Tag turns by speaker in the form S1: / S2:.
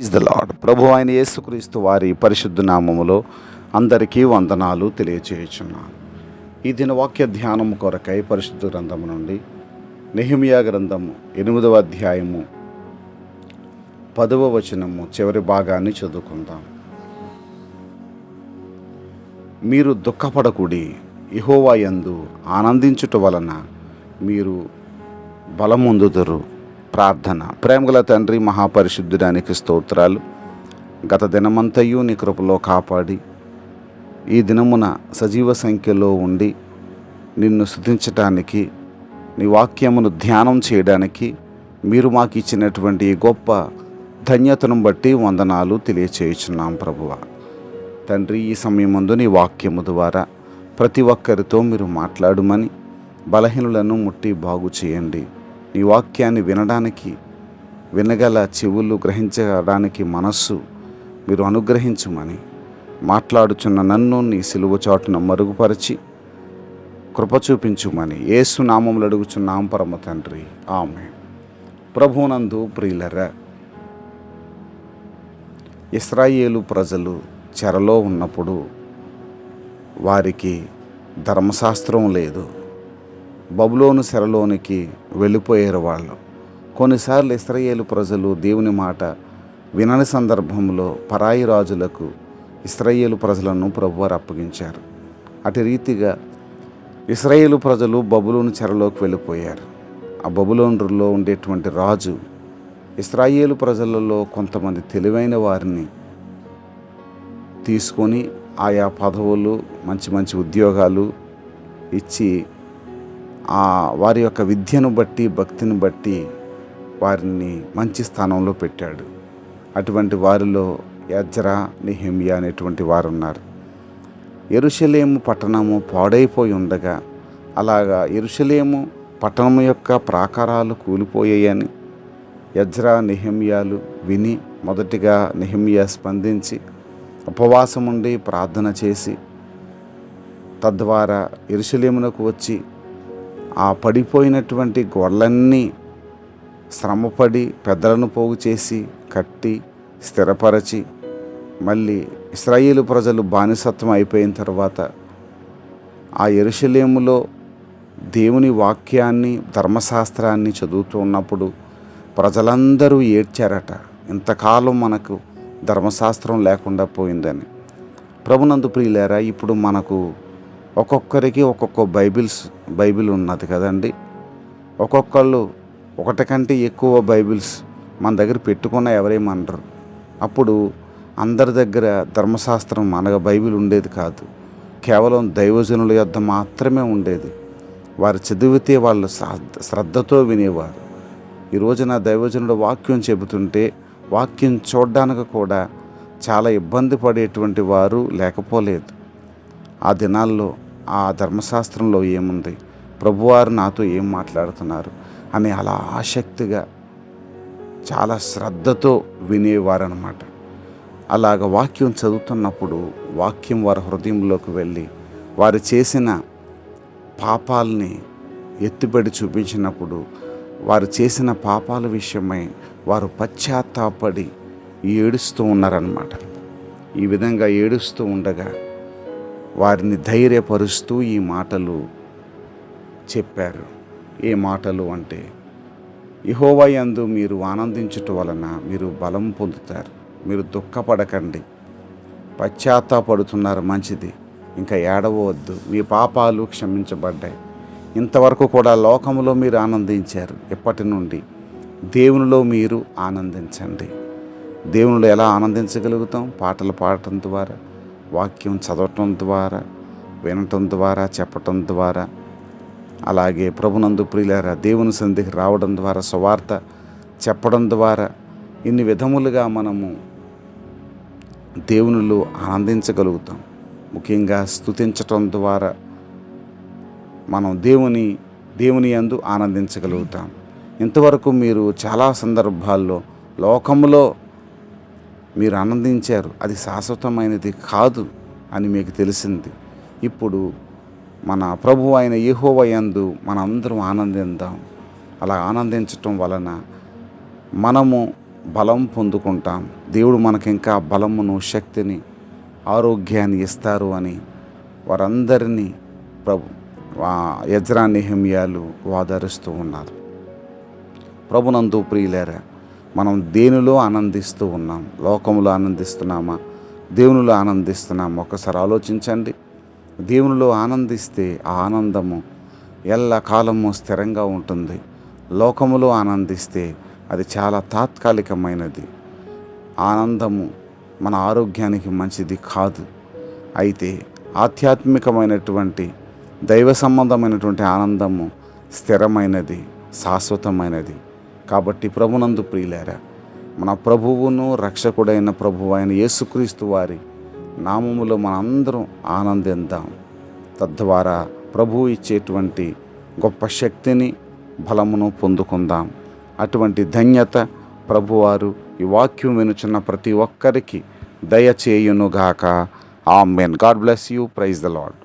S1: Is the lord ప్రభు ఆయన యేసుక్రీస్తు వారి పరిశుద్ధ నామములో అందరికీ వందనాలు తెలియచేయుచున్నాను. ఈ దిన వాక్య ధ్యానము కొరకై పరిశుద్ధ గ్రంథము నుండి నెహిమియా గ్రంథము ఎనిమిదవ అధ్యాయము పదవ వచనము చివరి భాగాన్ని చదువుకుందాం. మీరు దుఃఖపడకుడి ఇహోవా యందు ఆనందించుట వలన మీరు బలముందుదురు. ప్రార్థన. ప్రేమగల తండ్రి మహాపరిశుద్ధుడానికి స్తోత్రాలు. గత దినమంతయు నీ కృపలో కాపాడి ఈ దినమున సజీవ సంఖ్యలో ఉండి నిన్ను శుద్ధించటానికి నీ వాక్యమును ధ్యానం చేయడానికి మీరు మాకు ఇచ్చినటువంటి గొప్ప ధన్యతను బట్టి వందనాలు తెలియచేయుచున్నాం ప్రభువ. తండ్రి ఈ సమయం ముందు నీ వాక్యము ద్వారా ప్రతి ఒక్కరితో మీరు మాట్లాడుమని బలహీనులను ముట్టి బాగు చేయండి నీ వాక్యాన్ని వినడానికి వినగల చెవులు గ్రహించడానికి మనస్సు మీరు అనుగ్రహించుమని మాట్లాడుచున్న నన్ను నీ సిలువ చాటున మరుగుపరిచి కృప చూపించుమని ఏసు నామములు అడుగుచున్నాం పరమ తండ్రి. ఆమె ప్రభునందు ప్రియులర ఇస్రాయేలు ప్రజలు చెరలో ఉన్నప్పుడు వారికి ధర్మశాస్త్రం లేదు. బబులోను సెరలోనికి వెళ్ళిపోయారు వాళ్ళు. కొన్నిసార్లు ఇస్రాయేలు ప్రజలు దేవుని మాట వినని సందర్భంలో పరాయి రాజులకు ఇస్రయేలు ప్రజలను ప్రభువారు అప్పగించారు. అటు రీతిగా ఇస్రాయేలు ప్రజలు బబులోను చెరలోకి వెళ్ళిపోయారు. ఆ బబులోనులో ఉండేటువంటి రాజు ఇస్రాయేలు ప్రజలలో కొంతమంది తెలివైన వారిని తీసుకొని ఆయా పదవులు మంచి మంచి ఉద్యోగాలు ఇచ్చి వారి యొక్క విద్యను బట్టి భక్తిని బట్టి వారిని మంచి స్థానంలో పెట్టాడు. అటువంటి వారిలో యజ్రా నిహిమియా అనేటువంటి వారు ఉన్నారు ఎరుషలేము పట్టణము పాడైపోయి ఉండగా అలాగా ఎరుషలేము పట్టణం యొక్క ప్రాకారాలు కూలిపోయాయని యజ్రా నిహిమియాలు విని మొదటిగా నిహిమియా స్పందించి ఉపవాసం ఉండి ప్రార్థన చేసి తద్వారా ఎరుషలేమునకు వచ్చి ఆ పడిపోయినటువంటి గొడలన్నీ శ్రమపడి పెద్దలను పోగు చేసి కట్టి స్థిరపరచి మళ్ళీ ఇస్రాయేలు ప్రజలు బానిసత్వం అయిపోయిన తర్వాత ఆ ఎరుషలేములో దేవుని వాక్యాన్ని ధర్మశాస్త్రాన్ని చదువుతూ ఉన్నప్పుడు ప్రజలందరూ ఏడ్చారట ఇంతకాలం మనకు ధర్మశాస్త్రం లేకుండా పోయిందని. ప్రభునందు ప్రియులారా ఇప్పుడు మనకు ఒక్కొక్కరికి ఒక్కొక్క బైబిల్స్ బైబిల్ ఉన్నది కదండి. ఒక్కొక్కళ్ళు ఒకటి కంటే ఎక్కువ బైబిల్స్ మన దగ్గర పెట్టుకున్న ఎవరేమనరు. అప్పుడు అందరి దగ్గర ధర్మశాస్త్రం అనగా బైబిల్ ఉండేది కాదు. కేవలం దైవజనుల యొద్ద మాత్రమే ఉండేది. వారు చదివితే వాళ్ళు శ్రద్ధ శ్రద్ధతో వినేవారు. ఈ రోజున దైవజనుడు వాక్యం చెబుతుంటే వాక్యం చూడడానికి కూడా చాలా ఇబ్బంది పడేటువంటి వారు లేకపోలేదు. ఆ దినాల్లో ఆ ధర్మశాస్త్రంలో ఏముంది? ప్రభువారు నాతో ఏం మాట్లాడుతున్నారు? అని అలా ఆసక్తిగా చాలా శ్రద్ధతో వినేవారనమాట అలాగ వాక్యం చదువుతున్నప్పుడు వాక్యం వారి హృదయంలోకి వెళ్ళి వారు చేసిన పాపాలని ఎత్తిపడి చూపించినప్పుడు వారు చేసిన పాపాల విషయమై వారు పశ్చాత్తాపడి ఏడుస్తూ ఉన్నారన్నమాట. ఈ విధంగా ఏడుస్తూ ఉండగా వారిని ధైర్యపరుస్తూ ఈ మాటలు చెప్పారు. ఏ మాటలు అంటే ఇహోవయందు మీరు ఆనందించుట వలన మీరు బలం పొందుతారు. మీరు దుఃఖపడకండి. పశ్చాత్తాపడుతున్నారు మంచిది. ఇంకా ఏడవద్దు మీ పాపాలు క్షమించబడ్డాయి. ఇంతవరకు కూడా లోకంలో మీరు ఆనందించారు. ఎప్పటి నుండి? దేవునిలో మీరు ఆనందించండి. దేవునిలో ఎలా ఆనందించగలుగుతాం? పాటలు పాడటం ద్వారా. వాక్యం చదవటం ద్వారా వినటం ద్వారా చెప్పటం ద్వారా అలాగే ప్రభునందు ప్రియులారా దేవుని సంధికి రావడం ద్వారా సువార్త చెప్పడం ద్వారా ఇన్ని విధములుగా మనము దేవునిలో ఆనందించగలుగుతాం. ముఖ్యంగా స్తుతించటం ద్వారా మనం దేవుని దేవుని అందు ఆనందించగలుగుతాం. ఇంతవరకు మీరు చాలా సందర్భాల్లో లోకంలో మీరు ఆనందించారు. అది శాశ్వతమైనది కాదు అని మీకు తెలిసింది. ఇప్పుడు మన ప్రభు అయిన మన మనందరం ఆనందిద్దాం. అలా ఆనందించటం వలన మనము బలం పొందుకుంటాం. దేవుడు మనకింకా బలమును శక్తిని ఆరోగ్యాన్ని ఇస్తారు అని వారందరినీ ప్రభు యజ్రా నిహమ్యాలు వాదరుస్తూ ఉన్నారు. ప్రభునందు ప్రియులేరా మనం దేనిలో ఆనందిస్తూ ఉన్నాం? లోకములో ఆనందిస్తున్నామా? దేవునిలో ఆనందిస్తున్నామా? ఒకసారి ఆలోచించండి. దేవునిలో ఆనందిస్తే ఆ ఆనందము ఎల్ల కాలము స్థిరంగా ఉంటుంది. లోకములో ఆనందిస్తే అది చాలా తాత్కాలికమైనది. ఆనందము మన ఆరోగ్యానికి మంచిది కాదు. అయితే ఆధ్యాత్మికమైనటువంటి దైవ సంబంధమైనటువంటి ఆనందము స్థిరమైనది శాశ్వతమైనది. కాబట్టి ప్రభునందు ప్రియులారా మన ప్రభువును రక్షకుడైన ప్రభు అయిన యేసుక్రీస్తు వారి నామములో మనందరం ఆనందిద్దాం. తద్వారా ప్రభువు ఇచ్చేటువంటి గొప్ప శక్తిని బలమును పొందుకుందాం. అటువంటి ధన్యత ప్రభువారు ఈ వాక్యం వినుచున్న ప్రతి ఒక్కరికి దయచేయునుగాక. Amen. God bless you. Praise the Lord